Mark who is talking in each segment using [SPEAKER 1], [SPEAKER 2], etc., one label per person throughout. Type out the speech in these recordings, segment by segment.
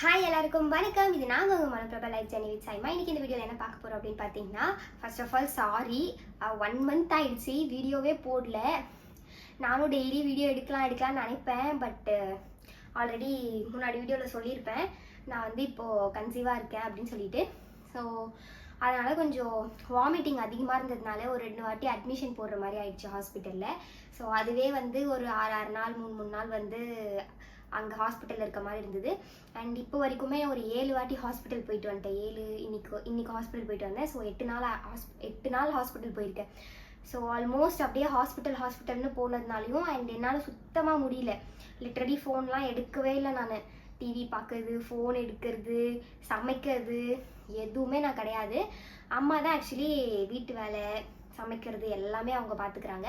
[SPEAKER 1] Hi எல்லாருக்கும் வணக்கம். இது நாங்கள் உங்கள் Manaprabha life journey with Saima இன்னைக்கு இந்த வீடியோவில் என்ன பார்க்க போகிறோம் அப்படின்னு பார்த்தீங்கன்னா first of all sorry one month ஆயிடுச்சு. வீடியோவே போடல. நானும் டெய்லி வீடியோ எடுக்கலாம் எடுக்கலாம்னு நினைப்பேன். பட்டு ஆல்ரெடி முன்னாடி வீடியோவில் சொல்லியிருப்பேன். நான் வந்து இப்போது கன்சீவாக இருக்கேன் அப்படின்னு சொல்லிட்டு. ஸோ அதனால் கொஞ்சம் வாமிட்டிங் அதிகமாக இருந்ததுனால ஒரு ரெண்டு வாட்டி அட்மிஷன் போடுற மாதிரி ஆயிடுச்சு ஹாஸ்பிட்டலில் ஸோ அதுவே வந்து ஒரு ஆறு ஆறு நாள் மூணு மூணு நாள் வந்து அங்கே ஹாஸ்பிட்டலில் இருக்க மாதிரி இருந்தது. அண்ட் இப்போ வரைக்குமே ஒரு ஏழு வாட்டி ஹாஸ்பிட்டல் போயிட்டு வந்துட்டேன். ஏழு இன்னைக்கு இன்னைக்கு ஹாஸ்பிட்டல் போயிட்டு வந்தேன். ஸோ எட்டு நாள் ஹாஸ் எட்டு நாள் ஹாஸ்பிட்டல் போயிருக்கேன். ஸோ ஆல்மோஸ்ட் அப்படியே ஹாஸ்பிட்டல் ஹாஸ்பிட்டல்னு போனதுனாலையும் அண்ட் என்னால் சுத்தமாக முடியல. லிட்ரலி ஃபோன்லாம் எடுக்கவே இல்லை நான். டிவி பார்க்கறது ஃபோன் எடுக்கிறது சமைக்கிறது எதுவுமே நான் கிடையாது. அம்மா தான் ஆக்சுவலி வீட்டு வேலை சமைக்கிறது எல்லாமே அவங்க பார்த்துக்கிறாங்க.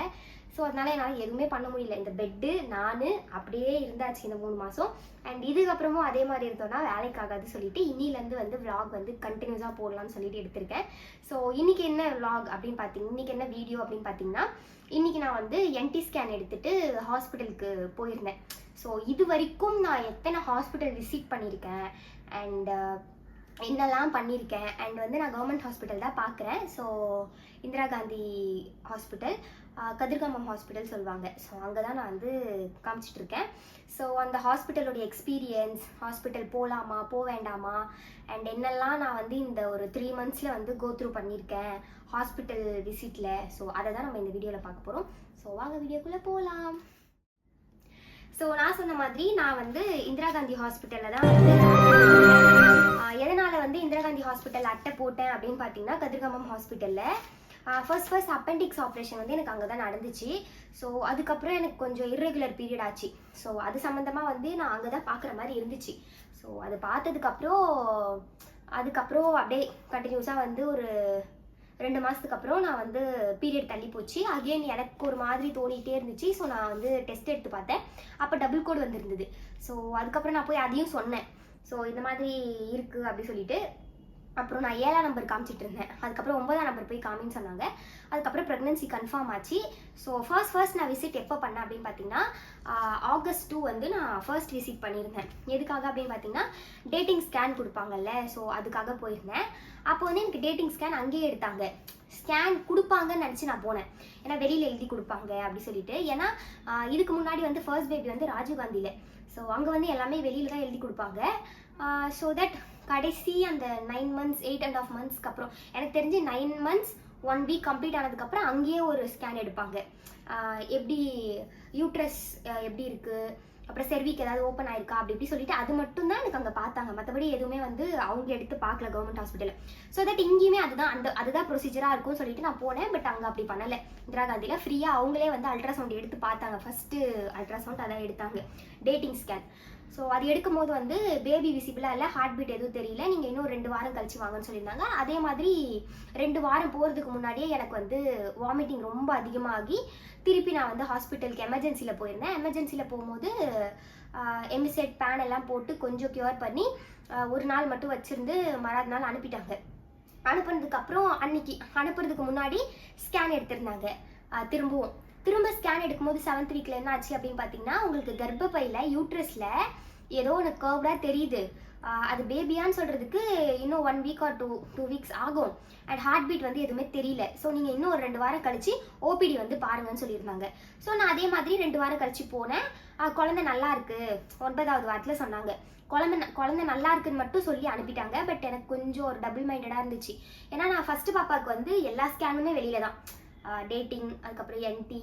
[SPEAKER 1] ஸோ அதனால என்னால் எதுவுமே பண்ண முடியல. இந்த பெட்டு நான் அப்படியே இருந்தாச்சு இந்த மூணு மாதம் அண்ட் இதுக்கப்புறமும் அதே மாதிரி இருந்தோம்னா வேலைக்கு ஆகாது சொல்லிட்டு இன்னிலேருந்து வந்து vlog வந்து கண்டினியூஸாக போடலாம்னு சொல்லிட்டு எடுத்திருக்கேன். ஸோ இன்றைக்கி என்ன vlog அப்படின்னு பார்த்தீங்க இன்னைக்கு என்ன வீடியோ அப்படின்னு பார்த்தீங்கன்னா இன்றைக்கி நான் வந்து என்டி ஸ்கேன் எடுத்துகிட்டு ஹாஸ்பிட்டலுக்கு போயிருந்தேன். ஸோ இது வரைக்கும் நான் எத்தனை ஹாஸ்பிட்டல் விசிட் பண்ணியிருக்கேன் அண்ட் என்னெல்லாம் பண்ணியிருக்கேன் அண்ட் வந்து நான் கவர்மெண்ட் ஹாஸ்பிட்டல் தான் பார்க்குறேன் so Indira Gandhi hospital Kathirkamam hospital சொல்லுவாங்க ஸோ அங்கே தான் நான் வந்து காமிச்சிட்டு இருக்கேன் ஸோ அந்த ஹாஸ்பிட்டலோட எக்ஸ்பீரியன்ஸ் ஹாஸ்பிட்டல் போகலாமா போக வேண்டாமா அண்ட் என்னெல்லாம் நான் வந்து இந்த ஒரு த்ரீ மந்த்ஸில் வந்து கோத்ரூ பண்ணியிருக்கேன் ஹாஸ்பிட்டல் விசிட்டில் ஸோ அதை தான் நம்ம இந்த வீடியோவில் பார்க்க போகிறோம் ஸோ வாங்க வீடியோக்குள்ளே போகலாம் ஸோ நான் சொன்ன மாதிரி நான் வந்து இந்திரா காந்தி ஹாஸ்பிட்டலில் தான் வந்து எதனால் வந்து இந்திரா காந்தி ஹாஸ்பிட்டல் அட்டை போட்டேன் அப்படின்னு பார்த்தீங்கன்னா கதிர்காமம் ஹாஸ்பிட்டலில் ஃபர்ஸ்ட் ஃபர்ஸ்ட் அப்பெண்டிக்ஸ் ஆப்ரேஷன் வந்து எனக்கு அங்கே தான் நடந்துச்சு. ஸோ அதுக்கப்புறம் எனக்கு கொஞ்சம் இர்ரெகுலர் பீரியட் ஆச்சு. ஸோ அது சம்மந்தமாக வந்து நான் அங்கே தான் பார்க்குற மாதிரி இருந்துச்சு. ஸோ அது பார்த்ததுக்கப்புறம் அதுக்கப்புறம் அப்படியே கண்டினியூஸாக வந்து ஒரு ரெண்டு மாதத்துக்கு அப்புறம் நான் வந்து பீரியட் தள்ளி போச்சு. அகைன் எனக்கு ஒரு மாதிரி தோணிகிட்டே இருந்துச்சு. ஸோ நான் வந்து டெஸ்ட் எடுத்து பார்த்தேன். அப்போ டபுள் கோட் வந்திருந்தது. ஸோ அதுக்கப்புறம் நான் போய் அதையும் சொன்னேன். ஸோ இந்த மாதிரி இருக்குது அப்படி சொல்லிட்டு அப்புறம் நான் ஏழாம் நம்பர் காமிச்சிட்டு இருந்தேன். அதுக்கப்புறம் ஒன்பதாம் நம்பர் போய் காமின்னு சொன்னாங்க. அதுக்கப்புறம் ப்ரெக்னன்சி கன்ஃபார்ம் ஆச்சு. ஸோ ஃபர்ஸ்ட் ஃபர்ஸ்ட் நான் விசிட் எப்போ பண்ணேன் அப்படின்னு பார்த்தீங்கன்னா ஆகஸ்ட் டூ வந்து நான் ஃபர்ஸ்ட் விசிட் பண்ணியிருந்தேன். எதுக்காக அப்படின்னு பார்த்தீங்கன்னா டேட்டிங் ஸ்கேன் கொடுப்பாங்கல்ல. ஸோ அதுக்காக போயிருந்தேன். அப்போ வந்து எனக்கு டேட்டிங் ஸ்கேன் அங்கேயே எடுத்தாங்க. ஸ்கேன் கொடுப்பாங்கன்னு நினச்சி நான் போனேன். ஏன்னா வெளியில் எழுதி கொடுப்பாங்க அப்படி சொல்லிட்டு. ஏன்னா இதுக்கு முன்னாடி வந்து ஃபர்ஸ்ட் பேபி வந்து ராஜீவ்காந்தியில் ஸோ அங்கே வந்து எல்லாமே வெளியில் தான் எழுதி கொடுப்பாங்க. ஸோ தட் கடைசி அந்த nine months eight and half மந்த்ஸ்க்கு அப்புறம் எனக்கு தெரிஞ்சு nine months one week complete ஆனதுக்கப்புறம் அங்கேயே ஒரு ஸ்கேன் எடுப்பாங்க. எப்படி யூட்ரஸ் எப்படி இருக்குது அப்புறம் செர்விக் ஏதாவது ஓப்பன் ஆயிருக்கா? அப்படி இப்படி சொல்லிட்டு அது மட்டும் தான் எனக்கு அங்கே பார்த்தாங்க. மற்றபடி எதுவுமே வந்து அவங்க எடுத்து பார்க்கல கவர்மெண்ட் ஹாஸ்பிட்டலில் ஸோ தட் இங்கேயுமே அதுதான் அந்த அதுதான் ப்ரொசீஜராக இருக்கும்னு சொல்லிட்டு நான் போனேன். பட் அங்கே அப்படி பண்ணலை. இந்திரா காந்தியில் ஃப்ரீயாக அவங்களே வந்து அல்ட்ராசவுண்ட் எடுத்து பார்த்தாங்க. ஃபஸ்ட்டு அல்ட்ராசவுண்ட் அதான் எடுத்தாங்க. டேட்டிங் ஸ்கேன் ஸோ அது எடுக்கும் போது வந்து பேபி விசிபிளாக இல்லை ஹார்ட் பீட் எதுவும் தெரியல. நீங்கள் இன்னும் ரெண்டு வாரம் கழிச்சு வாங்கன்னு சொல்லியிருந்தாங்க. அதே மாதிரி ரெண்டு வாரம் போகிறதுக்கு முன்னாடியே எனக்கு வந்து வாமிட்டிங் ரொம்ப அதிகமாகி திருப்பி நான் வந்து ஹாஸ்பிட்டலுக்கு எமர்ஜென்சியில் போயிருந்தேன். எமர்ஜென்சியில் போகும்போது எமிசெட் பேன் எல்லாம் போட்டு கொஞ்சம் க்யூர் பண்ணி ஒரு நாள் மட்டும் வச்சுருந்து மறாத நாள் அனுப்பிட்டாங்க அனுப்புனதுக்கப்புறம் அன்னைக்கு அனுப்புறதுக்கு முன்னாடி ஸ்கேன் எடுத்திருந்தாங்க. திரும்பவும். திரும்ப ஸ்கேன் எடுக்கும்போது செவன்த் வீக்ல என்ன ஆச்சு அப்படின்னு பார்த்தீங்கன்னா உங்களுக்கு கர்ப்பப்பையில யூட்ரஸ்ல ஏதோ ஒன்று கர்வ்டாக தெரியுது. அது பேபியான்னு சொல்கிறதுக்கு இன்னும் one week or two two weeks ஆகும். அண்ட் ஹார்ட் பீட் வந்து எதுவுமே தெரியல. ஸோ நீங்கள் இன்னும் ஒரு ரெண்டு வாரம் கழிச்சு ஓபிடி வந்து பாருங்கன்னு சொல்லியிருந்தாங்க. ஸோ நான் அதே மாதிரி ரெண்டு வாரம் கழிச்சு போனேன். குழந்தை நல்லா இருக்கு. ஒன்பதாவது வாரத்தில் சொன்னாங்க. குழந்தை ந- குழந்தை நல்லா இருக்குன்னு மட்டும் சொல்லி அனுப்பிட்டாங்க. பட் எனக்கு கொஞ்சம் ஒரு டபுள் மைண்டடாக இருந்துச்சு. ஏன்னா நான் ஃபர்ஸ்ட் பாப்பாவுக்கு வந்து எல்லா ஸ்கேனுமே வெளியில தான். டேட்டிங் அதுக்கப்புறம் என்டி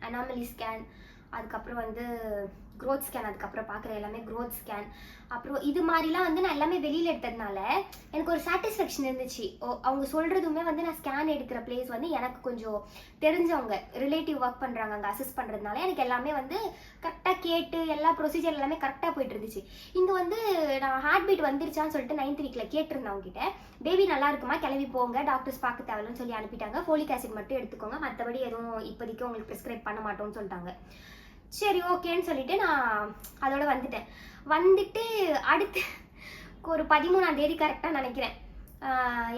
[SPEAKER 1] அனாமலி ஸ்கேன் அதுக்கப்புறம் வந்து க்ரோத் ஸ்கேன் அதுக்கப்புறம் பார்க்குற எல்லாமே க்ரோத் ஸ்கேன் அப்புறம் இது மாதிரிலாம் வந்து நான் எல்லாமே வெளியில் எடுத்ததுனால எனக்கு ஒரு சாட்டிஸ்ஃபேக்ஷன் இருந்துச்சு. ஓ அவங்க சொல்கிறதுமே வந்து நான் ஸ்கேன் எடுக்கிற பிளேஸ் வந்து எனக்கு கொஞ்சம் தெரிஞ்சவங்க ரிலேட்டிவ் ஒர்க் பண்ணுறாங்க அங்கே அசஸ் பண்ணுறதுனால எனக்கு எல்லாமே வந்து கரெக்டாக கேட்டு எல்லா ப்ரொசீஜர் எல்லாமே கரெக்டாக போயிட்டு இருந்துச்சு. இங்கே வந்து நான் ஹார்ட் பீட் வந்துருச்சான்னு சொல்லிட்டு நைன்த் வீக்கில் கேட்டிருந்தேன் அவங்ககிட்ட. பேபி நல்லா இருக்குமா? கிளம்பி போங்க. டாக்டர்ஸ் பார்க்க தேவையில்லன்னு சொல்லி அனுப்பிட்டாங்க. ஃபோலிக் ஆசிட் மட்டும் எடுத்துக்கோங்க. மற்றபடி எதுவும் இப்போதைக்கு உங்களுக்கு ப்ரிஸ்கிரைப் பண்ண மாட்டோம்னு சொல்லிட்டாங்க. சரி ஓகேன்னு சொல்லிட்டு நான் அதோட வந்துட்டேன். வந்துட்டு அடுத்து ஒரு பதிமூணாம் தேதி கரெக்டாக நினைக்கிறேன்.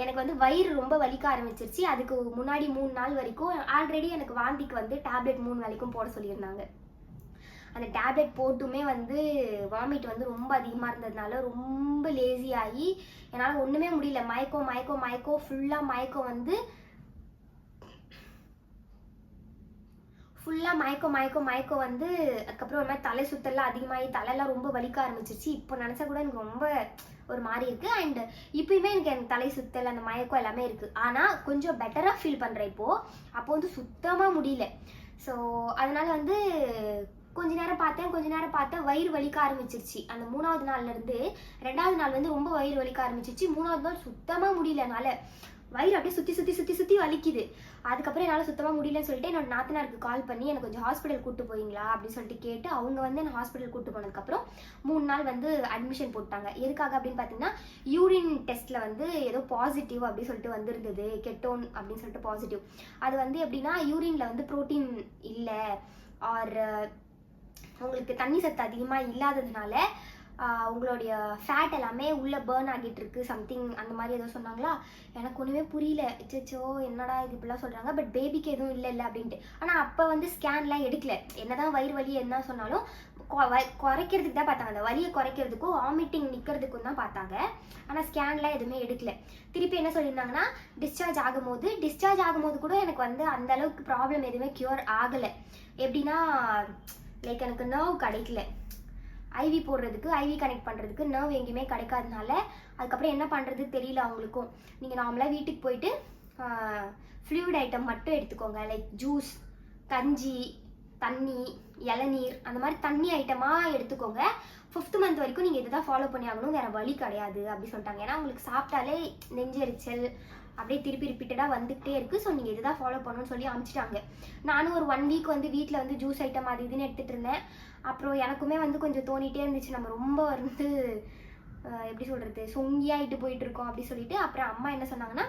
[SPEAKER 1] எனக்கு வந்து வயிறு ரொம்ப வலிக்க ஆரம்பிச்சிருச்சு. அதுக்கு முன்னாடி மூணு நாள் வரைக்கும் ஆல்ரெடி எனக்கு வாந்திக்கு வந்து டேப்லெட் மூணு வேலைக்கும் போட சொல்லியிருந்தாங்க. அந்த டேப்லெட் போட்டுமே வந்து வாமிட் வந்து ரொம்ப அதிகமாக இருந்ததுனால ரொம்ப லேசி ஆகி என்னால் ஒன்றுமே முடியல. மயக்கம் மயக்கம் மயக்கம் ஃபுல்லாக மயக்கம் வந்து ஃபுல்லாக மயக்கம் மயக்கம் மயக்கம் வந்து அதுக்கப்புறம் ஒரு மாதிரி தலை சுத்தல்லாம் அதிகமாகி தலையெல்லாம் ரொம்ப வலிக்க ஆரம்பிச்சிருச்சு. இப்போ நினச்சா கூட எனக்கு ரொம்ப ஒரு மாதிரி இருக்குது அண்ட் இப்பயுமே எனக்கு எனக்கு தலை சுத்தல் அந்த மயக்கம் எல்லாமே இருக்குது ஆனால் கொஞ்சம் பெட்டராக ஃபீல் பண்ணுறேன் இப்போது அப்போ வந்து சுத்தமாக முடியல. ஸோ அதனால் வந்து கொஞ்ச நேரம் பார்த்தேன் கொஞ்ச நேரம் பார்த்தேன் வயிறு வலிக்க ஆரம்பிச்சிருச்சு. அந்த மூணாவது நாள்ல இருந்து ரெண்டாவது நாள் வந்து ரொம்ப வயிறு வலிக்க ஆரம்பிச்சிருச்சு. மூணாவது நாள் சுத்தமாக முடியல என்னால். வயிறு அப்படியே சுற்றி சுற்றி சுற்றி சுற்றி வலிக்குது. அதுக்கப்புறம் என்னால் சுத்தமாக முடியலன்னு சொல்லிட்டு என்னோட நாத்தனாருக்கு கால் பண்ணி எனக்கு கொஞ்சம் ஹாஸ்பிட்டல் கூட்டு போவீங்களா அப்படின்னு சொல்லிட்டு கேட்டு அவங்க வந்து என்ன ஹாஸ்பிட்டல் கூட்டு போனதுக்கப்புறம் மூணு நாள் வந்து அட்மிஷன் போட்டாங்க. எதுக்காக அப்படின்னு பார்த்தீங்கன்னா யூரின் டெஸ்ட்டில் வந்து ஏதோ பாசிட்டிவ் அப்படின்னு சொல்லிட்டு வந்திருந்தது. கெட்டோன் அப்படின்னு சொல்லிட்டு பாசிட்டிவ் அது வந்து எப்படின்னா யூரினில் வந்து ப்ரோட்டீன் இல்லை ஆர் உங்களுக்கு தண்ணி சத்து அதிகமாக இல்லாததுனால உங்களுடைய ஃபேட் எல்லாமே உள்ளே பேர்ன் ஆகிட்டு இருக்கு சம்திங் அந்த மாதிரி ஏதோ சொன்னாங்களா? எனக்கு ஒன்றுமே புரியல. அச்சோ என்னடா இது இப்படிலாம் சொல்கிறாங்க பட் பேபிக்கு எதுவும் இல்லை இல்லை அப்படின்ட்டு. ஆனால் அப்போ வந்து ஸ்கேன்லாம் எடுக்கல. என்னதான் வயிறு வலி என்ன சொன்னாலும் கொ- வ- குறைக்கிறதுக்கு தான் பார்த்தாங்க. அந்த வலியை குறைக்கிறதுக்கும் வாமிட்டிங் நிற்கிறதுக்கும் தான் பார்த்தாங்க. ஆனால் ஸ்கேன்லாம் எதுவுமே எடுக்கல. திருப்பி என்ன சொல்லியிருந்தாங்கன்னா டிஸ்சார்ஜ் ஆகும்போது டிஸ்சார்ஜ் ஆகும்போது கூட எனக்கு வந்து அந்த அளவுக்கு ப்ராப்ளம் எதுவுமே க்யூர் ஆகலை. எப்படின்னா லைக் எனக்கு நர்வ் கிடைக்கல. ஐவி போடுறதுக்கு ஐவி கனெக்ட் பண்ணுறதுக்கு நர்வ் எங்கேயுமே கிடைக்காதனால அதுக்கப்புறம் என்ன பண்ணுறது தெரியல அவங்களுக்கும். நீங்கள் நார்மலாக வீட்டுக்கு போயிட்டு ஃப்ளூயிட் ஐட்டம் மட்டும் எடுத்துக்கோங்க. லைக் ஜூஸ் கஞ்சி தண்ணி இளநீர் அந்த மாதிரி தண்ணி ஐட்டமாக எடுத்துக்கோங்க. ஃபிஃப்த் மந்த் வரைக்கும் நீங்கள் இதை தான் ஃபாலோ பண்ணி ஆகணும் வேறு வழி கிடையாது அப்படி சொல்லிட்டாங்க. ஏன்னா உங்களுக்கு சாப்பிட்டாலே நெஞ்செரிச்சல் அப்படியே திருப்பி ரிப்பீட்டடாக வந்துகிட்டே இருக்குது ஸோ நீங்கள் இதுதான் ஃபாலோ பண்ணணும்னு சொல்லி அனுப்பிச்சிட்டாங்க. நானும் ஒரு ஒன் வீக் வந்து வீட்டில் வந்து ஜூஸ் ஐட்டம் அது இதுன்னு எடுத்துகிட்டு இருந்தேன். அப்புறம் எனக்குமே வந்து கொஞ்சம் தோணிகிட்டே இருந்துச்சு. நம்ம ரொம்ப வந்து எப்படி சொல்கிறது சொங்கியாகிட்டு போயிட்டு இருக்கோம் அப்படி சொல்லிட்டு. அப்புறம் அம்மா என்ன சொன்னாங்கன்னா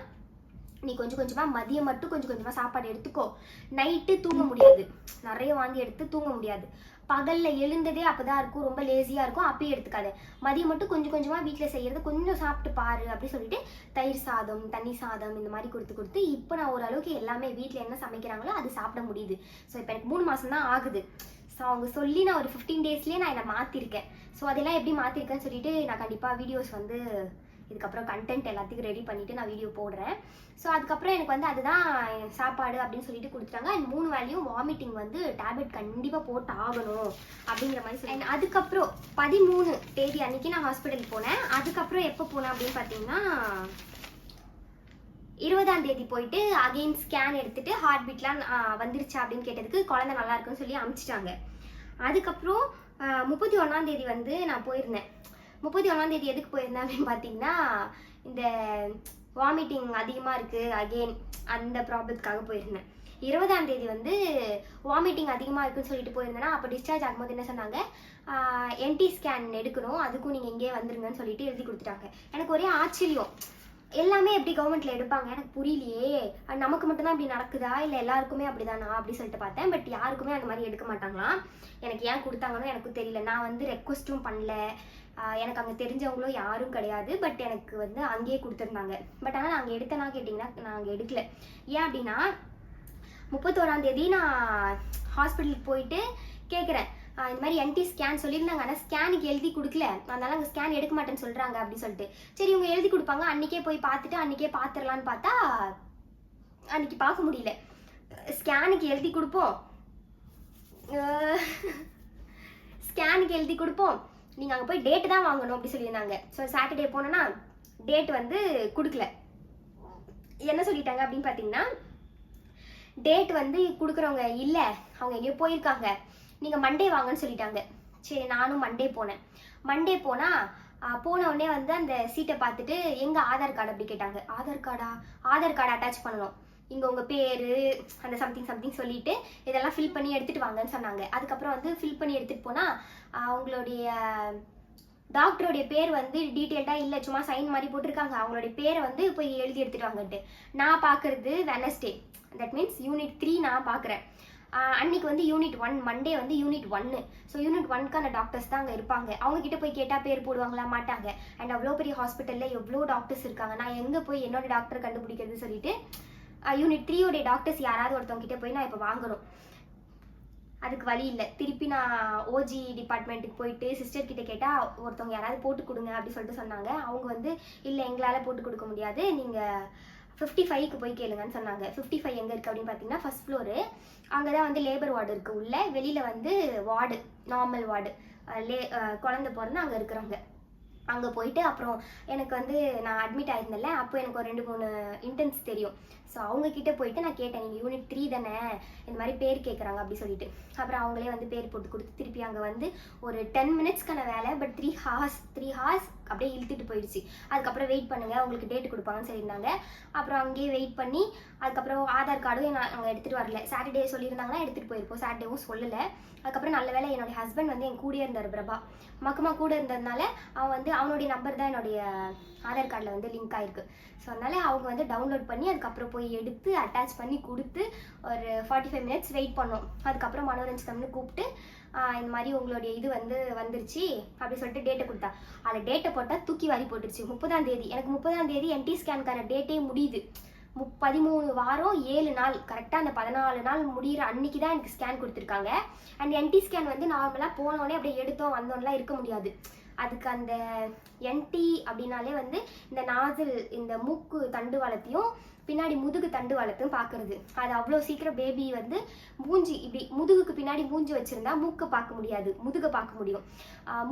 [SPEAKER 1] நீ கொஞ்சம் கொஞ்சமாக மதியம் மட்டும் கொஞ்சம் கொஞ்சமாக சாப்பாடு எடுத்துக்கோ. நைட்டு தூங்க முடியாது. நிறைய வாங்கி எடுத்து தூங்க முடியாது. பகல்ல எழுந்ததே அப்பதான் இருக்கும். ரொம்ப லேசியா இருக்கும். அப்பயே எடுத்துக்காத. மதியம் மட்டும் கொஞ்சம் கொஞ்சமா வீட்டில் செய்யறது கொஞ்சம் சாப்பிட்டு பாரு அப்படி சொல்லிட்டு தயிர் சாதம் தண்ணி சாதம் இந்த மாதிரி கொடுத்து கொடுத்து இப்போ நான் ஓரளவுக்கு எல்லாமே வீட்டில் என்ன சமைக்கிறாங்களோ அது சாப்பிட முடியுது. ஸோ இப்போ எனக்கு மூணு மாசம் தான் ஆகுது. ஸோ அவங்க சொல்லி நான் ஒரு ஃபிஃப்டீன் டேஸ்லேயே நான் என்னை மாற்றிருக்கேன் ஸோ அதெல்லாம் எப்படி மாற்றிருக்கேன்னு சொல்லிட்டு நான் கண்டிப்பாக வீடியோஸ் வந்து இதுக்கப்புறம் கண்டென்ட் எல்லாத்துக்கும் ரெடி பண்ணிட்டு நான் வீடியோ போடுறேன். ஸோ அதுக்கப்புறம் எனக்கு வந்து அதுதான் சாப்பாடு அப்படின்னு சொல்லிட்டு கொடுத்துட்டாங்க. அண்ட் மூணு வேலையும் வாமிட்டிங் வந்து டேப்லெட் கண்டிப்பாக போட்டு ஆகணும் அப்படிங்கிற மாதிரி சொல்லி. அண்ட் அதுக்கப்புறம் பதிமூணு தேதி அன்னைக்கு நான் ஹாஸ்பிட்டல் போனேன். அதுக்கப்புறம் எப்போ போனேன் அப்படின்னு பார்த்தீங்கன்னா இருபதாம் தேதி போயிட்டு அகைன் ஸ்கேன் எடுத்துட்டு ஹார்ட் பீட்லாம் வந்துருச்சா அப்படின்னு கேட்டதுக்கு குழந்தை நல்லா இருக்குன்னு சொல்லி அனுப்பிச்சிட்டாங்க அதுக்கப்புறம் முப்பத்தி ஒன்றாம் தேதி வந்து நான் போயிருந்தேன். முப்பத்தி ஒன்றாம் தேதி எதுக்கு போயிருந்தேன் அப்படின்னு பார்த்தீங்கன்னா இந்த வாமிட்டிங் அதிகமாக இருக்குது அகெயின் அந்த ப்ராப்ளத்துக்காக போயிருந்தேன். இருபதாம் தேதி வந்து வாமிட்டிங் அதிகமாக இருக்குன்னு சொல்லிட்டு போயிருந்தேன்னா அப்போ டிஸ்சார்ஜ் ஆகும்போது என்ன சொன்னாங்க? என்டி ஸ்கேன் எடுக்கணும் அதுக்கும் நீங்கள் இங்கேயே வந்துருங்கன்னு சொல்லிட்டு எழுதி கொடுத்துட்டாங்க. எனக்கு ஒரே ஆச்சரியம். எல்லாமே எப்படி கவர்மெண்ட்ல எடுப்பாங்க? எனக்கு புரியலையே. அது நமக்கு மட்டும்தான் இப்படி நடக்குதா? இல்லை எல்லாருக்குமே அப்படிதானா? அப்படி சொல்லிட்டு பார்த்தேன். பட் யாருக்குமே அந்த மாதிரி எடுக்க மாட்டாங்களாம். எனக்கு ஏன் கொடுத்தாங்கன்னு எனக்கு தெரியல. நான் வந்து ரெக்வஸ்ட்டும் பண்ணல. எனக்கு அங்கே தெரிஞ்சவங்களும் யாரும் கிடையாது. பட் எனக்கு வந்து அங்கேயே கொடுத்துருந்தாங்க. பட் ஆனால் நாங்கள் எடுத்தனா கேட்டிங்கன்னா நாங்கள் எடுக்கல. ஏன் அப்படின்னா முப்பத்தோராம் தேதி நான் ஹாஸ்பிட்டலுக்கு போயிட்டு கேட்குறேன் இந்த மாதிரி என்டி ஸ்கேன் சொல்லியிருந்தாங்க. ஆனால் ஸ்கேனுக்கு எழுதி கொடுக்கல. அதனால அங்கே ஸ்கேன் எடுக்க மாட்டேன்னு சொல்கிறாங்க அப்படி சொல்லிட்டு. சரி இவங்க எழுதி கொடுப்பாங்க. அன்றைக்கே போய் பார்த்துட்டு அன்றைக்கே பார்த்துடலான்னு பார்த்தா அன்னைக்கு பார்க்க முடியல. ஸ்கேனுக்கு எழுதி கொடுப்போம். ஸ்கேனுக்கு எழுதி கொடுப்போம். நீங்கள் அங்கே போய் டேட்டு தான் வாங்கணும் அப்படி சொல்லியிருந்தாங்க. ஸோ சாட்டர்டே போனேன்னா டேட் வந்து கொடுக்கல. என்ன சொல்லிட்டாங்க அப்படின்னு பார்த்தீங்கன்னா டேட் வந்து கொடுக்குறவங்க இல்லை அவங்க எங்கேயோ போயிருக்காங்க. நீங்கள் மண்டே வாங்கன்னு சொல்லிட்டாங்க. சரி நானும் மண்டே போனேன். மண்டே போனால் போன உடனே வந்து அந்த சீட்டை பார்த்துட்டு எங்கள் ஆதார் கார்டு அப்படி கேட்டாங்க. ஆதார் கார்டா ஆதார் கார்டு அட்டாச் பண்ணணும். இங்கே உங்கள் பேர் அந்த சம்திங் சம்திங் சொல்லிட்டு இதெல்லாம் ஃபில் பண்ணி எடுத்துகிட்டு வாங்கன்னு சொன்னாங்க. அதுக்கப்புறம் வந்து ஃபில் பண்ணி எடுத்துகிட்டு போனால் அவங்களுடைய டாக்டருடைய பேர் வந்து டீட்டெயில்டாக இல்லை சும்மா சைன் மாதிரி போட்டிருக்காங்க. அவங்களுடைய பேரை வந்து போய் எழுதி எடுத்துட்டு வாங்கன்ட்டு. நான் பார்க்குறது Wednesday that means unit three நான் பார்க்குறேன். அன்னைக்கு வந்து யூனிட் ஒன் மண்டே வந்து யூனிட் ஒன்னு ஸோ யூனிட் ஒன்க்கான டாக்டர்ஸ் தான் அங்கே இருப்பாங்க. அவங்க கிட்ட போய் கேட்டால் பேர் போடுவாங்களா? மாட்டாங்க. அண்ட் அவ்வளோ பெரிய ஹாஸ்பிட்டலில் எவ்வளோ டாக்டர்ஸ் இருக்காங்க? நான் எங்கே போய் என்னோட டாக்டர் கண்டுபிடிக்கிறது சொல்லிட்டு யூனிட் த்ரீயோடைய டாக்டர்ஸ் யாராவது ஒருத்தவங்க கிட்ட போய் நான் இப்போ வாங்கணும். அதுக்கு வழி இல்லை. திருப்பி நான் ஓஜி டிபார்ட்மெண்ட்டுக்கு போயிட்டு சிஸ்டர் கிட்ட கேட்டால் ஒருத்தவங்க யாராவது போட்டு கொடுங்க அப்படின்னு சொல்லிட்டு சொன்னாங்க. அவங்க வந்து இல்லை எங்களால் போட்டு கொடுக்க முடியாது. நீங்கள் ஃபிஃப்டி ஃபைவ்க்கு போய் கேளுங்கன்னு சொன்னாங்க. ஃபிஃப்டி ஃபைவ் எங்கே இருக்குது அப்படின்னு பார்த்தீங்கன்னா ஃபஸ்ட் ஃப்ளோரு அங்கே தான் வந்து லேபர் வார்டு இருக்குது உள்ள. வெளியில் வந்து வார்டு நார்மல் வார்டு லே குழந்த பிறந்து அங்கே இருக்கிறவங்க. அங்கே போயிட்டு அப்புறம் எனக்கு வந்து நான் அட்மிட் ஆயிருந்தேன்ல அப்போ எனக்கு ஒரு ரெண்டு மூணு இன்டென்ஸ் தெரியும். ஸோ அவங்கக்கிட்ட போயிட்டு நான் கேட்டேன் நீங்கள் யூனிட் த்ரீ தானே? இந்த மாதிரி பேர் கேட்குறாங்க அப்படி சொல்லிட்டு. அப்புறம் அவங்களே வந்து பேர் போட்டு கொடுத்து திருப்பி அங்கே வந்து ஒரு டென் மினிட்ஸ்க்கான வேலை but three hours three hours அப்படியே இழுத்துட்டு போயிடுச்சு. அதுக்கப்புறம் வெயிட் பண்ணுங்கள் உங்களுக்கு டேட் கொடுப்பாங்கன்னு சொல்லியிருந்தாங்க. அப்புறம் அங்கேயே வெயிட் பண்ணி அதுக்கப்புறம் ஆதார் கார்டும் நான் அங்கே எடுத்துகிட்டு வரல. சாட்டர்டே சொல்லியிருந்தாங்கன்னா எடுத்துகிட்டு போயிருப்போம். சாட்டர்டேவும் சொல்லலை. அதுக்கப்புறம் நல்ல வேளை என்னுடைய ஹஸ்பண்ட் வந்து என் கூடயே இருந்தார் பிரபா. மக்கமா கூட இருந்ததுனால அவன் வந்து அவனுடைய நம்பர் தான் என்னுடைய ஆதார் கார்டில் வந்து லிங்க் ஆயிருக்கு. ஸோ அதனால அவங்க வந்து டவுன்லோட் பண்ணி அதுக்கப்புறம் போய் எடுத்து அட்டாச் பண்ணி கொடுத்து ஒரு ஃபார்ட்டி ஃபைவ் மினிட்ஸ் வெயிட் பண்ணோம். அதுக்கப்புறம் மனோரஞ்சனம்னு கூப்பிட்டு இந்த மாதிரி உங்களுடைய இது வந்து வந்துருச்சு அப்படி சொல்லிட்டு டேட்டை கொடுத்தா. அதில் டேட்டை போட்டால் தூக்கி வாரி போட்டுருச்சு. முப்பதாம் தேதி. எனக்கு முப்பதாம் தேதி என்டி ஸ்கேனுக்கான டேட்டே முடியுது. மு பதிமூணு வாரம் ஏழு நாள். கரெக்டாக அந்த பதினாலு நாள் முடியிற அன்னைக்கு தான் எனக்கு ஸ்கேன் கொடுத்துருக்காங்க. அண்ட் என்டி ஸ்கேன் வந்து நார்மலாக போனோடனே அப்படியே எடுத்தோம் வந்தோன்னெலாம் இருக்க முடியாது. அதுக்கு அந்த என்டி அப்படின்னாலே வந்து இந்த நாசில் இந்த மூக்கு தண்டுவாளத்தையும் பின்னாடி முதுகு தண்டு வளர்த்தும் பார்க்கறது. அது அவ்வளோ சீக்கிரம் பேபி வந்து மூஞ்சி இப்படி முதுகுக்கு பின்னாடி மூஞ்சி வச்சுருந்தா மூக்கை பார்க்க முடியாது. முதுகை பார்க்க முடியும்.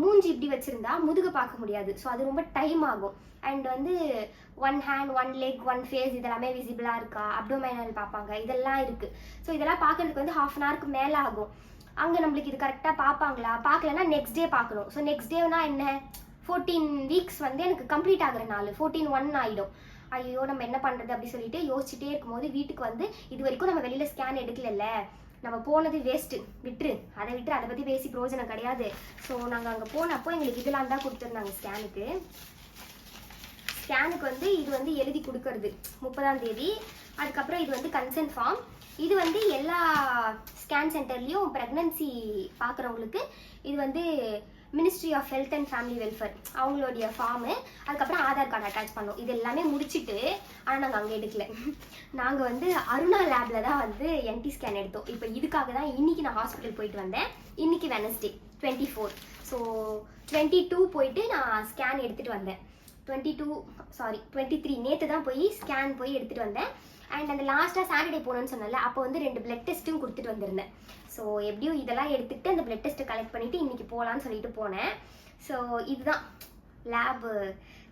[SPEAKER 1] மூஞ்சி இப்படி வச்சுருந்தா முதுகை பார்க்க முடியாது. ஸோ அது ரொம்ப டைம் ஆகும். அண்ட் வந்து one hand one leg one face இதெல்லாமே விசிபிளாக இருக்கா? அப்டோமைனல் பார்ப்பாங்க. இதெல்லாம் இருக்குது ஸோ இதெல்லாம் பார்க்கறதுக்கு வந்து ஹாஃப் அன் ஹவருக்கு மேலே ஆகும். அங்கே நம்மளுக்கு இது கரெக்டாக பார்ப்பாங்களா? பார்க்கலன்னா நெக்ஸ்ட் டே பார்க்கணும். ஸோ நெக்ஸ்ட் டேனா என்ன? ஃபோர்டீன் வீக்ஸ் வந்து எனக்கு கம்ப்ளீட் ஆகிற நாள். ஃபோர்டீன் ஒன் ஆகிடும் ஐயோ நம்ம என்ன பண்ணுறது அப்படி சொல்லிட்டு யோசிச்சுட்டே இருக்கும்போது வீட்டுக்கு வந்து இது வரைக்கும் நம்ம வெளியில் ஸ்கேன் எடுக்கலல்ல. நம்ம போனது வேஸ்ட்டு விட்டுரு. அதை விட்டு அதை பற்றி பேசி பிரயோஜனம் கிடையாது. ஸோ நாங்கள் அங்கே போனப்போ எங்களுக்கு இதெல்லாம் தான் கொடுத்துருந்தாங்க ஸ்கேனுக்கு ஸ்கேனுக்கு வந்து இது வந்து எழுதி கொடுக்கறது. முப்பதாம் தேதி. அதுக்கப்புறம் இது வந்து கன்சென்ட் ஃபார்ம் இது வந்து எல்லா ஸ்கேன் சென்டர்லேயும் ப்ரெக்னன்சி பார்க்குறவங்களுக்கு இது வந்து ministry of health and family welfare அவங்களுடைய ஃபார்மு அதுக்கப்புறம் ஆதார் கார்டு அட்டாச் பண்ணோம். இது எல்லாமே முடிச்சிட்டு ஆனால் நாங்கள் அங்கே எடுக்கல. நாங்கள் வந்து அருணா லேபில் தான் வந்து என்டி ஸ்கேன் எடுத்தோம். இப்போ இதுக்காக தான் இன்னைக்கு நான் ஹாஸ்பிட்டல் போயிட்டு வந்தேன். இன்னைக்கு Wednesday twenty four so twenty two போயிட்டு நான் ஸ்கேன் எடுத்துகிட்டு வந்தேன். Twenty two sorry twenty three நேற்று தான் போய் ஸ்கேன் போய் எடுத்துகிட்டு வந்தேன். அண்ட் அந்த லாஸ்ட்டாக சாட்டர்டே போனேன்னு சொன்னால அப்போ வந்து ரெண்டு பிளட் டெஸ்ட்டும் கொடுத்துட்டு வந்திருந்தேன். ஸோ எப்படியும் இதெல்லாம் எடுத்துக்கிட்டு அந்த பிளட் டெஸ்ட்டை கலெக்ட் பண்ணிவிட்டு இன்றைக்கி போகலான்னு சொல்லிட்டு போனேன். ஸோ இதுதான் லேபு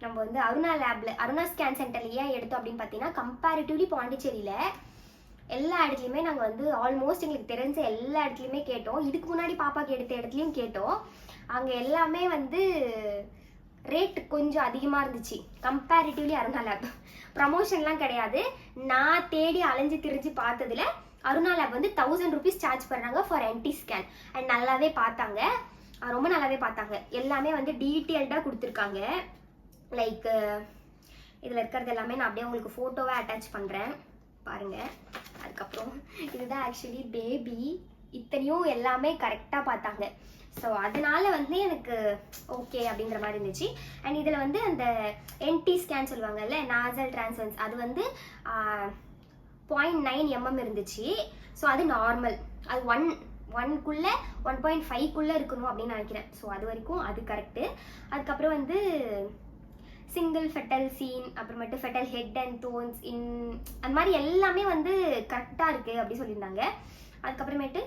[SPEAKER 1] நம்ம வந்து அருணா லேபில் அருணா ஸ்கேன் சென்டரில் ஏன் எடுத்தோம் அப்படின்னு பார்த்தீங்கன்னா கம்பேரிட்டிவ்லி பாண்டிச்சேரியில் எல்லா இடத்துலையுமே நாங்கள் வந்து ஆல்மோஸ்ட் எங்களுக்கு தெரிஞ்ச எல்லா இடத்துலையுமே கேட்டோம். இதுக்கு முன்னாடி பாப்பாவுக்கு எடுத்த இடத்துலையும் கேட்டோம். அங்கே எல்லாமே வந்து ரேட் கொஞ்சம் அதிகமாக இருந்துச்சு. கம்பேரிட்டிவ்லி அருணா லேப் ப்ரமோஷன்லாம் கிடையாது. நான் தேடி அலைஞ்சு திரிஞ்சு பார்த்ததுல அருணா லேப் வந்து தௌசண்ட் ருபீஸ் சார்ஜ் பண்ணுறாங்க ஃபார் என்டி ஸ்கேன் அண்ட் நல்லாவே பார்த்தாங்க. ரொம்ப நல்லாவே பார்த்தாங்க. எல்லாமே வந்து டீட்டெயில்டாக கொடுத்துருக்காங்க. லைக் இதில் இருக்கிறது எல்லாமே நான் அப்படியே உங்களுக்கு ஃபோட்டோவை அட்டாச் பண்ணுறேன் பாருங்கள் அதுக்கப்புறம் இதுதான் ஆக்சுவலி பேபி இத்தனையும் எல்லாமே கரெக்டாக பார்த்தாங்க. ஸோ அதனால வந்து எனக்கு ஓகே அப்படின்ற மாதிரி இருந்துச்சு. அண்ட் இதில் வந்து அந்த என்டி ஸ்கேன் சொல்லுவாங்கல்ல நாசல் டிரான்ஸ்வன்ஸ் அது வந்து பாயிண்ட் நைன் எம்எம் இருந்துச்சு. ஸோ அது நார்மல் அது ஒன் ஒன்குள்ளே ஒன் பாயிண்ட் ஃபைவ்க்குள்ளே இருக்கணும் அப்படின்னு நினைக்கிறேன். ஸோ அது வரைக்கும் அது கரெக்டு அதுக்கப்புறம் வந்து சிங்கிள் ஃபெட்டல் சீன் அப்புறமேட்டு fetal head and tones in அந்த மாதிரி எல்லாமே வந்து கரெக்டாக இருக்குது அப்படி சொல்லியிருந்தாங்க. அதுக்கப்புறமேட்டு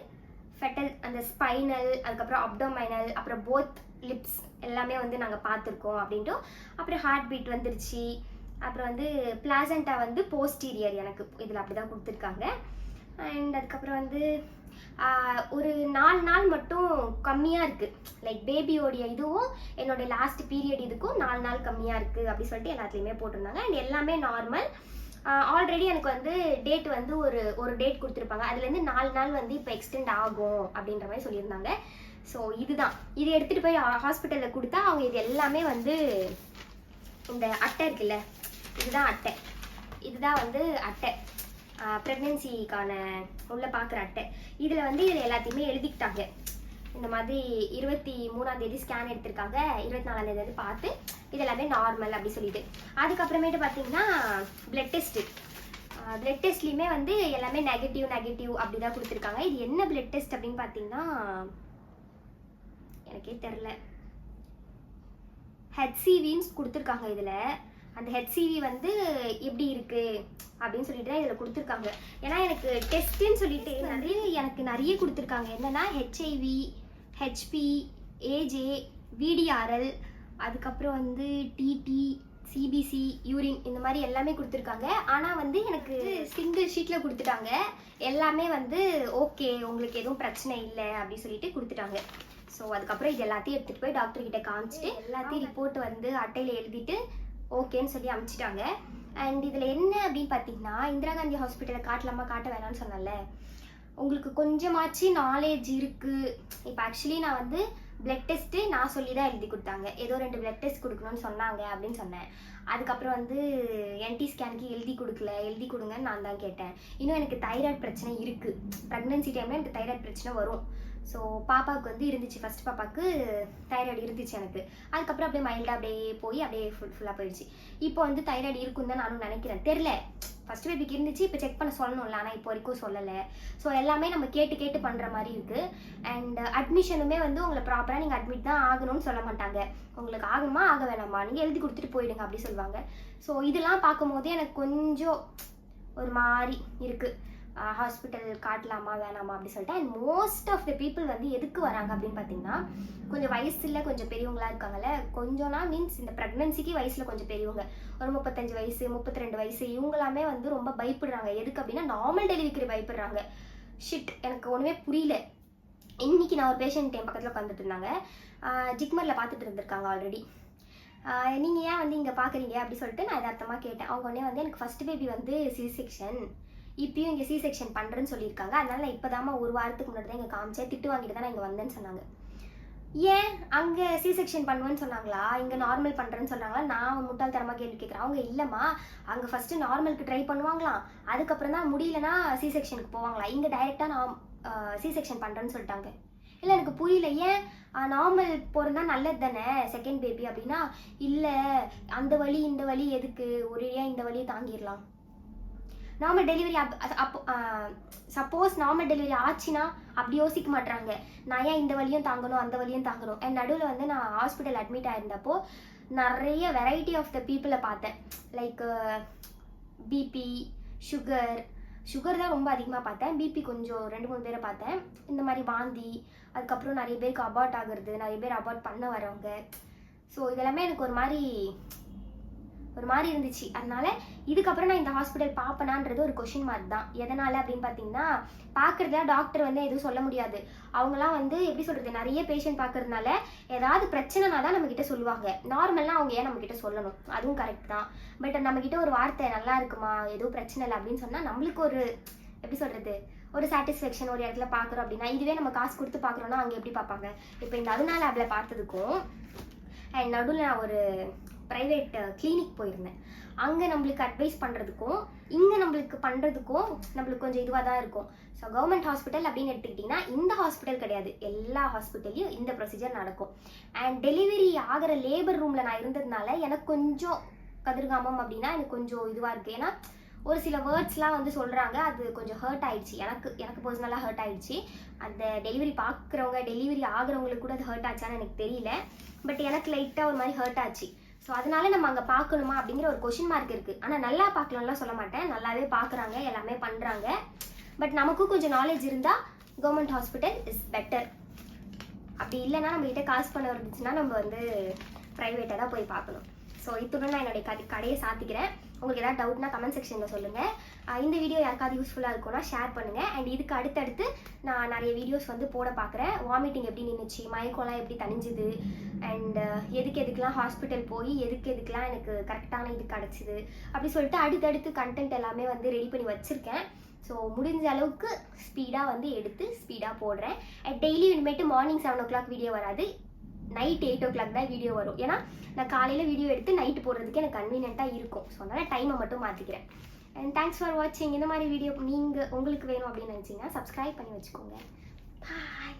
[SPEAKER 1] ஃபெட்டல் அந்த ஸ்பைனல் அதுக்கப்புறம் அப்டோமைனல் அப்புறம் போத் லிப்ஸ் எல்லாமே வந்து நாங்கள் பார்த்துருக்கோம் அப்படின்ட்டு. அப்புறம் ஹார்ட் பீட் வந்துருச்சு. அப்புறம் வந்து பிளாசண்டா வந்து போஸ்டீரியர் எனக்கு இதில் அப்படி தான் கொடுத்துருக்காங்க. அண்ட் அதுக்கப்புறம் வந்து ஒரு நாலு நாள் மட்டும் கம்மியாக இருக்குது லைக் பேபியோடைய இதுவும் என்னுடைய லாஸ்ட் பீரியட் இதுக்கும் நாலு நாள் கம்மியாக இருக்குது அப்படி சொல்லிட்டு எல்லாத்துலேயுமே போட்டிருந்தாங்க. அண்ட் எல்லாமே நார்மல் ஆல்ரெடி எனக்கு வந்து டேட் வந்து ஒரு ஒரு டேட் கொடுத்துருப்பாங்க. அதுலேருந்து நாலு நாள் வந்து இப்போ எக்ஸ்டெண்ட் ஆகும் அப்படின்ற மாதிரி சொல்லியிருந்தாங்க. ஸோ இதுதான். இது எடுத்துகிட்டு போய் ஹாஸ்பிட்டலில் கொடுத்தா அவங்க இது எல்லாமே வந்து இந்த அட்டை இருக்குல்ல இதுதான் அட்டை. இதுதான் வந்து அட்டை. ப்ரெக்னென்சிக்கான உள்ள பார்க்குற அட்டை. இதில் வந்து இதில் எல்லாத்தையுமே எழுதிக்கிட்டாங்க. இந்த மாதிரி இருபத்தி மூணாம் தேதி ஸ்கேன் எடுத்திருக்காங்க. இருபத்தி நாலாம் தேதி வந்து பார்த்து இது எல்லாமே நார்மல் அப்படி சொல்லிட்டு. அதுக்கப்புறமேட்டு பார்த்தீங்கன்னா பிளட் டெஸ்ட்டு பிளட் டெஸ்ட்லேயுமே வந்து எல்லாமே நெகட்டிவ் நெகட்டிவ் அப்படி தான் கொடுத்துருக்காங்க. இது என்ன பிளட் டெஸ்ட் அப்படின்னு பார்த்தீங்கன்னா எனக்கே தெரில ஹெச்சிவின்னு கொடுத்துருக்காங்க இதில். அந்த ஹெச்சிவி வந்து எப்படி இருக்கு அப்படின்னு சொல்லிட்டு தான் இதில் கொடுத்துருக்காங்க. ஏன்னா எனக்கு டெஸ்ட்டுன்னு சொல்லிட்டு நிறைய எனக்கு நிறைய கொடுத்துருக்காங்க. என்னன்னா ஹெச்ஐவி ஹெச்பி ஏஜே விடிஆர்எல் அதுக்கப்புறம் வந்து டிடி சிபிசி யூரின் இந்த மாதிரி எல்லாமே கொடுத்துருக்காங்க. ஆனால் வந்து எனக்கு சிங்கிள் ஷீட்டில் கொடுத்துட்டாங்க. எல்லாமே வந்து ஓகே உங்களுக்கு எதுவும் பிரச்சனை இல்லை அப்படி சொல்லிட்டு கொடுத்துட்டாங்க. ஸோ அதுக்கப்புறம் இது எல்லாத்தையும் எடுத்துகிட்டு போய் டாக்டர் கிட்ட காமிச்சிட்டு எல்லாத்தையும் ரிப்போர்ட் வந்து அட்டையில் எழுதிட்டு ஓகேன்னு சொல்லி அனுப்பிச்சிட்டாங்க அண்ட் இதில் என்ன அப்படின்னு பார்த்தீங்கன்னா இந்திரா காந்தி ஹாஸ்பிட்டலில் காட்டலாமா காட்ட வேணாம்னு சொன்னேன்ல. உங்களுக்கு கொஞ்சமாச்சு நாலேஜ் இருக்குது இப்போ ஆக்சுவலி நான் வந்து பிளட் டெஸ்ட்டு நான் சொல்லி தான் எழுதி கொடுத்தாங்க. ஏதோ ரெண்டு பிளட் டெஸ்ட் கொடுக்கணும்னு சொன்னாங்க அப்படின்னு சொன்னேன். அதுக்கப்புறம் வந்து என்டி ஸ்கேனுக்கு எழுதி கொடுக்கல. எழுதி கொடுங்கன்னு நான் தான் கேட்டேன். இன்னும் எனக்கு தைராய்டு பிரச்சனை இருக்குது ப்ரெக்னன்சி டைமில் எனக்கு தைராய்டு பிரச்சனை வரும். ஸோ பாப்பாவுக்கு வந்து இருந்துச்சு. ஃபர்ஸ்ட் பாப்பாவுக்கு தைராய்டு இருந்துச்சு எனக்கு. அதுக்கப்புறம் அப்படியே மைல்டாக அப்படியே போய் அப்படியே ஃபுல் ஃபுல்லாக போயிடுச்சு. இப்போ வந்து தைராய்டு இருக்குன்னு தான் நானும் நினைக்கிறேன். தெரில ஃபஸ்ட் பேபிக்கு இருந்துச்சு. இப்போ செக் பண்ண சொல்லணும்ல. ஆனால் இப்போ வரைக்கும் சொல்லலை. ஸோ எல்லாமே நம்ம கேட்டு கேட்டு பண்ணுற மாதிரி இருக்குது அண்ட் அட்மிஷனுமே வந்து உங்களை ப்ராப்பராக நீங்கள் அட்மிட் தான் ஆகணும்னு சொல்ல மாட்டாங்க. உங்களுக்கு ஆகணுமா? ஆக வேணாமா? நீங்கள் எழுதி கொடுத்துட்டு போயிடுங்க அப்படி சொல்லுவாங்க. ஸோ இதெல்லாம் பார்க்கும்போது எனக்கு கொஞ்சம் ஒரு மாதிரி இருக்குது ஹாஸ்பிட்டல் காட்டலாமா வேணாமா அப்படின்னு சொல்லிட்டு and most of the people வந்து எதுக்கு வராங்க அப்படின்னு பார்த்தீங்கன்னா கொஞ்சம் வயசில் கொஞ்சம் பெரியவங்களா இருக்காங்கல்ல கொஞ்சம்னா மீன்ஸ் இந்த ப்ரெக்னன்சிக்கு வயசில் கொஞ்சம் பெரியவங்க. ஒரு முப்பத்தஞ்சு வயசு முப்பத்தி ரெண்டு வயசு இவங்களாமே வந்து ரொம்ப பயப்படுறாங்க. எதுக்கு அப்படின்னா நார்மல் டெலிவரிக்கு பயப்படுறாங்க. ஷிட் எனக்கு ஒன்றுமே புரியல. இன்னைக்கு நான் ஒரு பேஷண்ட் என் பக்கத்தில் உட்காந்துட்டு இருந்தாங்க. ஜிக்மரில் பார்த்துட்டு இருந்திருக்காங்க ஆல்ரெடி நீங்கள் ஏன் வந்து இங்கே பார்க்குறீங்க அப்படி சொல்லிட்டு நான் யதார்த்தமாக கேட்டேன். அவங்க உடனே வந்து எனக்கு ஃபஸ்ட் பேபி வந்து சி செக்ஷன் இப்பயும் இங்கே சி செக்ஷன் பண்ணுறேன்னு சொல்லியிருக்காங்க. அதனால நான் இப்போதாம்மா ஒரு வாரத்துக்கு முன்னாடி தான் இங்கே காமிச்சேன். திட்டு வாங்கிட்டு தான் நான் இங்கே வந்தேன்னு சொன்னாங்க. ஏன்? அங்கே சி செக்ஷன் பண்ணுவேன்னு சொன்னாங்களா? இங்கே நார்மல் பண்ணுறேன்னு சொன்னாங்களா நான் முட்டாள்தனமாக கேள்வி கேட்குறேன். அவங்க இல்லைம்மா. அங்கே ஃபஸ்ட்டு நார்மலுக்கு ட்ரை பண்ணுவாங்களாம். அதுக்கப்புறம் தான் முடியலன்னா சி செக்ஷனுக்கு போவாங்களா இங்கே டைரெக்டாக நான் சி செக்ஷன் பண்ணுறேன்னு சொல்லிட்டாங்க. இல்லை எனக்கு புரியல. ஏன்? நார்மல் போகிறதா நல்லது தானே செகண்ட் பேபி அப்படின்னா? இல்லை அந்த வழி இந்த வழி எதுக்கு? ஒரேடியாக இந்த வழியை தாங்கிடலாம். நார்மல் டெலிவரி அப் அப்போ சப்போஸ் நார்மல் டெலிவரி ஆச்சுன்னா அப்படி யோசிக்க மாட்றாங்க. நான் ஏன் இந்த வழியும் தாங்கணும் அந்த வழியும் தாங்கணும்? என் நடுவில் வந்து நான் ஹாஸ்பிட்டல் அட்மிட் ஆயிருந்தப்போ நிறைய வெரைட்டி ஆஃப் த பீப்புளை பார்த்தேன். லைக் பிபி சுகர் சுகர் தான் ரொம்ப அதிகமாக பார்த்தேன். பிபி கொஞ்சம் ரெண்டு மூணு பேரை பார்த்தேன். இந்த மாதிரி வாந்தி அதுக்கப்புறம் நிறைய பேருக்கு அபார்ட் ஆகுறது நிறைய பேர் அபார்ட் பண்ண வரவங்க. ஸோ இதெல்லாமே எனக்கு ஒரு மாதிரி ஒரு மாதிரி இருந்துச்சு. அதனால இதுக்கப்புறம் நான் இந்த ஹாஸ்பிட்டல் பார்ப்பனான்றது ஒரு கொஷின் மார்க் தான். எதனால அப்படின்னு பார்த்தீங்கன்னா பார்க்குறதுல டாக்டர் வந்து எதுவும் சொல்ல முடியாது. அவங்களாம் வந்து எப்படி சொல்கிறது நிறைய பேஷண்ட் பார்க்கறதுனால ஏதாவது பிரச்சனைனா தான் நம்மக்கிட்ட சொல்லுவாங்க. நார்மல்னா அவங்க ஏன் நம்மக்கிட்ட சொல்லணும்? அதுவும் கரெக்ட் தான். பட் நம்மக்கிட்ட ஒரு வார்த்தை நல்லா இருக்குமா? எதுவும் பிரச்சனை இல்லை அப்படின்னு சொன்னால் நம்மளுக்கு ஒரு எப்படி சொல்கிறது ஒரு சாட்டிஸ்ஃபேக்ஷன் ஒரு இடத்துல பார்க்குறோம் அப்படின்னா இதுவே நம்ம காசு கொடுத்து பார்க்குறோன்னா அங்கே எப்படி பார்ப்பாங்க? இப்போ இந்த அதனால லேபில் பார்த்ததுக்கும் அண்ட் நடுவில் நான் ஒரு ப்ரைவேட் கிளினிக் போயிருந்தேன். அங்கே நம்மளுக்கு அட்வைஸ் பண்ணுறதுக்கும் இங்கே நம்மளுக்கு பண்ணுறதுக்கும் நம்மளுக்கு கொஞ்சம் இதுவாக தான் இருக்கும். ஸோ கவர்மெண்ட் ஹாஸ்பிட்டல் அப்படின்னு எடுத்துக்கிட்டிங்கன்னா இந்த ஹாஸ்பிட்டல் கிடையாது. எல்லா ஹாஸ்பிட்டல்லையும் இந்த ப்ரொசீஜர் நடக்கும். அண்ட் டெலிவரி ஆகிற லேபர் ரூமில் நான் இருந்ததுனால எனக்கு கொஞ்சம் கதிர்காமம் அப்படின்னா எனக்கு கொஞ்சம் இதுவாக இருக்குது ஏன்னா ஒரு சில வேர்ட்ஸ்லாம் வந்து சொல்கிறாங்க அது கொஞ்சம் ஹர்ட் ஆயிடுச்சு. எனக்கு எனக்கு பர்சனலாக ஹர்ட் ஆயிடுச்சு. அந்த டெலிவரி பார்க்குறவங்க டெலிவரி ஆகிறவங்களுக்கு கூட அது ஹர்ட் ஆச்சான்னு எனக்கு தெரியல. பட் எனக்கு லைட்டாக ஒரு மாதிரி ஹர்ட் ஆச்சு. ஸோ அதனால நம்ம அங்கே பார்க்கணுமா அப்படிங்கிற ஒரு கொஷின் மார்க் இருக்குது ஆனால் நல்லா பார்க்கலாம்லாம் சொல்ல மாட்டேன். நல்லாவே பார்க்குறாங்க எல்லாமே பண்ணுறாங்க பட் நமக்கும் கொஞ்சம் நாலேஜ் இருந்தால் கவர்மெண்ட் ஹாஸ்பிட்டல் இஸ் பெட்டர் அப்படி இல்லைன்னா நம்மகிட்ட காசு பண்ண இருந்துச்சுன்னா நம்ம வந்து ப்ரைவேட்டாக தான் போய் பார்க்கணும். ஸோ இத்துடன் நான் என்னுடைய கடை கடையை சாத்திக்கிறேன். உங்களுக்கு ஏதாவது டவுட்னா கமெண்ட் செக்ஷனில் சொல்லுங்கள் இந்த வீடியோ யாருக்காவது யூஸ்ஃபுல்லாக இருக்கும்னா ஷேர் பண்ணுங்கள் அண்ட் இதுக்கு அடுத்தடுத்து நான் நிறைய வீடியோஸ் வந்து போட பார்க்குறேன். வாமிட்டிங் எப்படி நின்றுச்சு மயக்கம்லாம் எப்படி தணிஞ்சுது? அண்ட் எதுக்கு எதுக்கெலாம் ஹாஸ்பிட்டல் போய் எதுக்கு எதுக்கெலாம் எனக்கு கரெக்டான இது கிடச்சிது? அப்படி சொல்லிட்டு அடுத்தடுத்து கண்டென்ட் எல்லாமே வந்து ரெடி பண்ணி வச்சுருக்கேன். ஸோ முடிஞ்ச அளவுக்கு ஸ்பீடாக வந்து எடுத்து ஸ்பீடாக போடுறேன். அண்ட் டெய்லி இனிமேட்டு morning seven o'clock video வராது. நைட் எயிட் ஓ கிளாக் தான் வீடியோ வரும். ஏன்னா நான் காலையில் வீடியோ எடுத்து நைட்டு போடுறதுக்கு எனக்கு கன்வீனியண்ட்டாக இருக்கும். ஸோ அதனால் டைமை மட்டும் மாற்றிக்கிறேன் அண்ட் தேங்க்ஸ் ஃபார் வாட்சிங் இந்த மாதிரி வீடியோ நீங்கள் உங்களுக்கு வேணும் அப்படின்னு நினச்சிங்கன்னா சப்ஸ்கிரைப் பண்ணி வச்சுக்கோங்க. பாய்